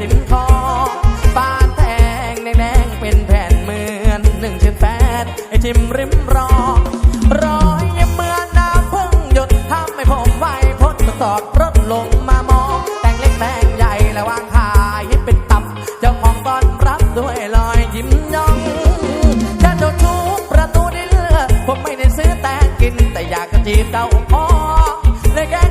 ริมคลองฟ้าแทงแดงๆเป็นแผ่นเหมือนหนึ่งเช่นแฟดไอทิมริมรอรอยเนี่ยเหมือนน้ำพึ่งหยดทำให้ผมไหวพ้นสอบรถลงมามองแต่งเล็กแต่งใหญ่และวางขายเป็นตับเจ้าของตอนรับด้วยรอยยิ้มย่องฉันโดนทุบประตูได้เลือผมไม่ได้ซื้อแต่กินแต่อยากจะจีบเจ้าพ่อเลยแกง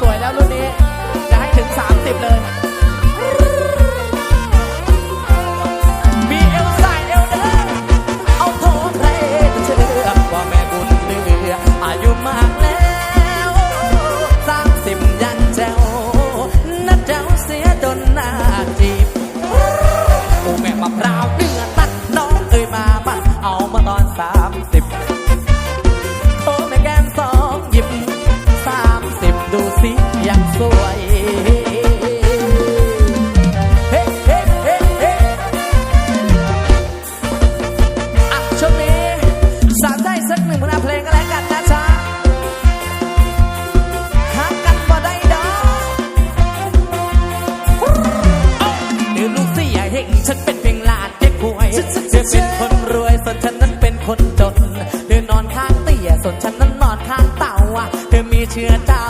过来。 ช่วงนี้สามได้สักหนึ่งผลงานเพลงก็แล้กันนะจ๊ะหักันบ่ได้ดอกเดี๋ลูกสี่หญ่งฉันเป็นเพียงลานเจ๊ป่วยเธอเป็นคนรวยส่วนฉันนั้นเป็นคนจนเธอนอนข้างเตี่ยส่วนฉันนั้นนอนข้างเต่าเธอมีเชื้อเจ้า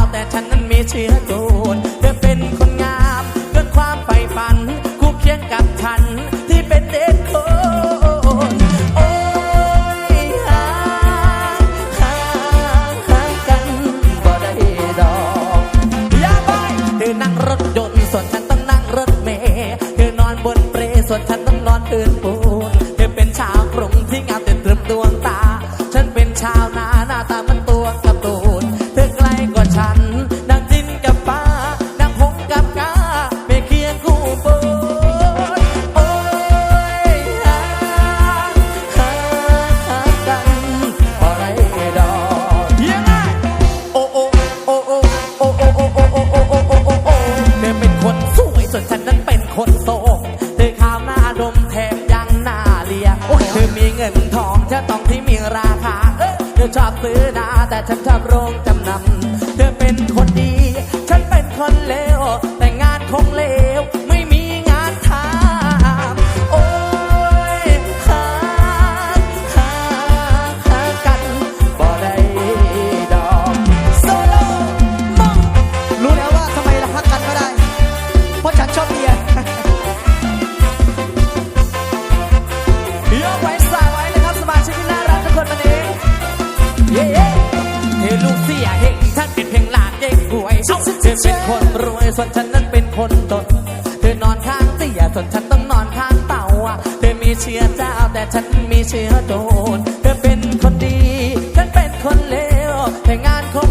ตามันตัวกับตูดเธอไกลกว่าฉัน ดังจินกับฟ้า ดังหงกับกาไม่เคียงคู่โบยโอ้ยหาหาากันอะไรดอกโอ้โอ้โอ้โอ้โอ้โอ้โอ้โอ้โอ้โอ้โอ้เธอเป็นคนสวยส่วนฉันนั้นเป็นคนโสด ยส่วนฉันนั้นเป็นคนตนเธอนอนข้างเตียส่วนฉันต้องนอนข้างเต่าเธอมีเชื้อเจ้าแต่ฉันมีเชื้อโดนเธอเป็นคนดี ฉันเป็นคนเลวแต่งานคง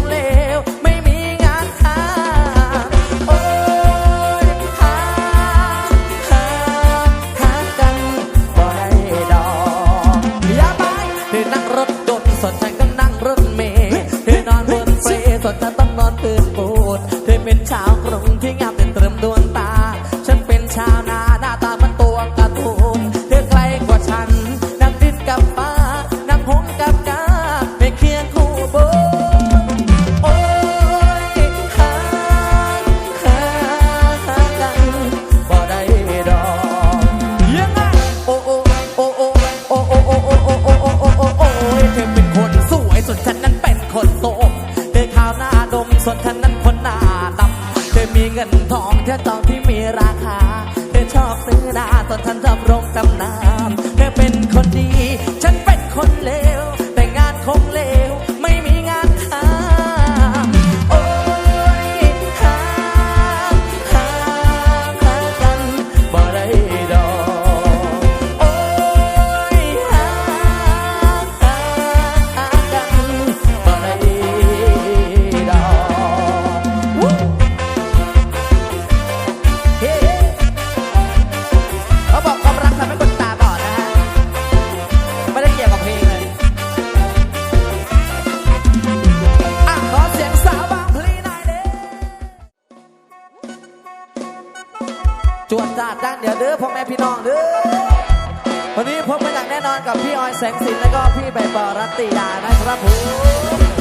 ดี๋ยวเด้อพ่อแม่พี่น้องเด้อวันนี้พบกันอย่างแน่นอนกับพี่ออยแสงสินและก็พี่ใบปอรัตติยานะครับผม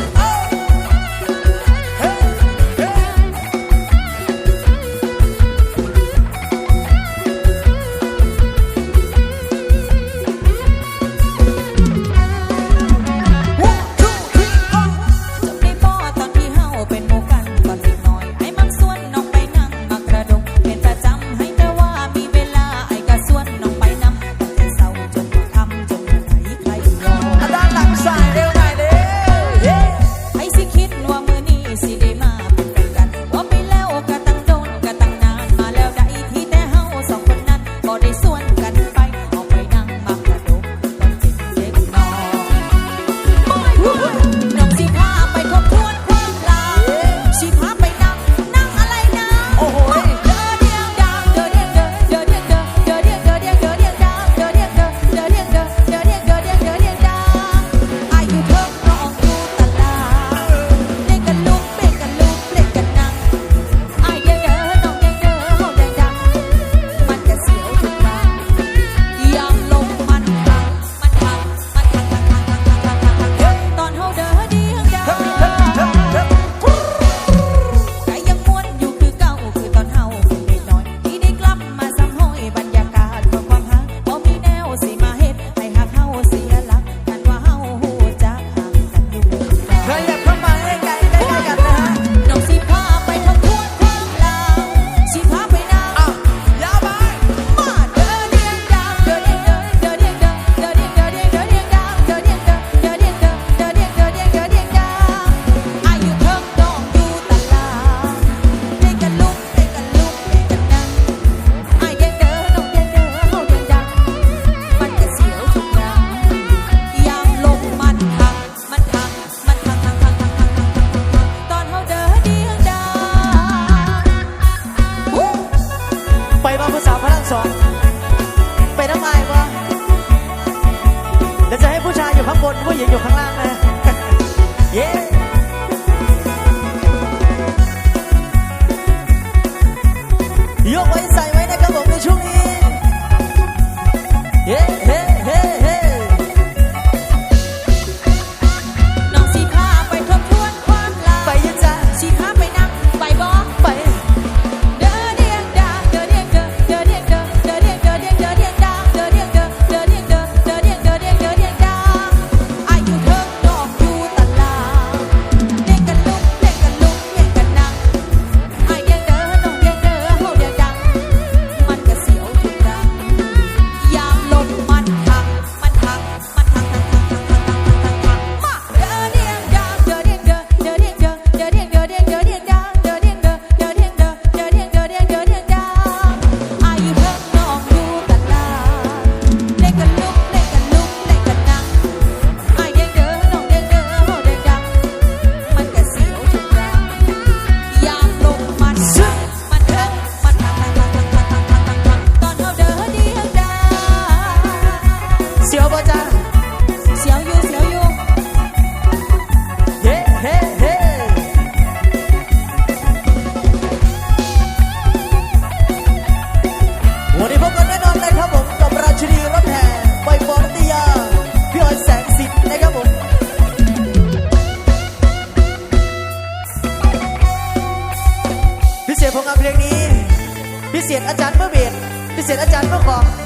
บนผู้หญิงอยู่ข้างล่างนะ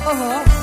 ขอ